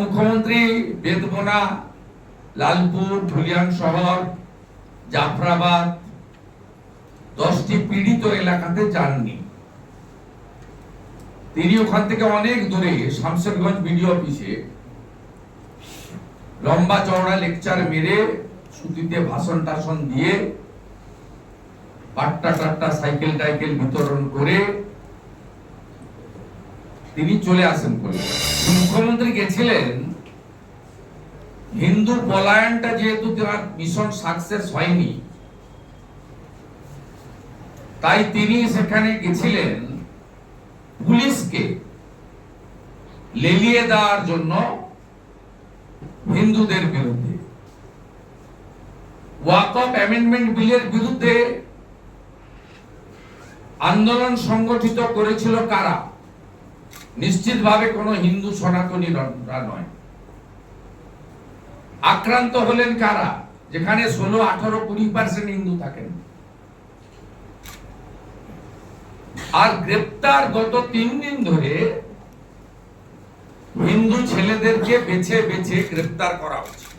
মুখ্যমন্ত্রী বেদবনা লালপুর, ধুলিয়ান শহর, জাফরাবাদ, দশটি পীড়িত এলাকাতে যাননি। তিনি ওখান থেকে অনেক দূরে শামশেরগঞ্জ বিডিও অফিসে, লম্বা চওড়া লেকচার মেরে ছুটিতে ভাষণ টাষণ দিয়ে পাট্টা টাট্টা সাইকেল টাইকেল বিতরণ করে তিনি চলে আসেন কলকাতা মুখ্যমন্ত্রী গেছিলেন। হিন্দু পলায়নটা যেহেতু তার মিশন সাকসেস হয়নি, তাই তিনি সেখানে গেছিলেন পুলিশকে লেলিয়ে দেওয়ার জন্য হিন্দুদের বিরুদ্ধে। ওয়াকফ অ্যামেন্ডমেন্ট বিলের বিরুদ্ধে আন্দোলন সংগঠিত করেছিল কারা? নিশ্চিতভাবে কোনো হিন্দু সনাতনীরা নয়। আক্রান্ত হলেন কারা? যেখানে ষোলো, আঠারো, কুড়ি পার্সেন্ট হিন্দু থাকেন। আর গ্রেপ্তার গত তিন দিন ধরে হিন্দু ছেলেদেরকে বেছে বেছে গ্রেপ্তার করা হচ্ছে।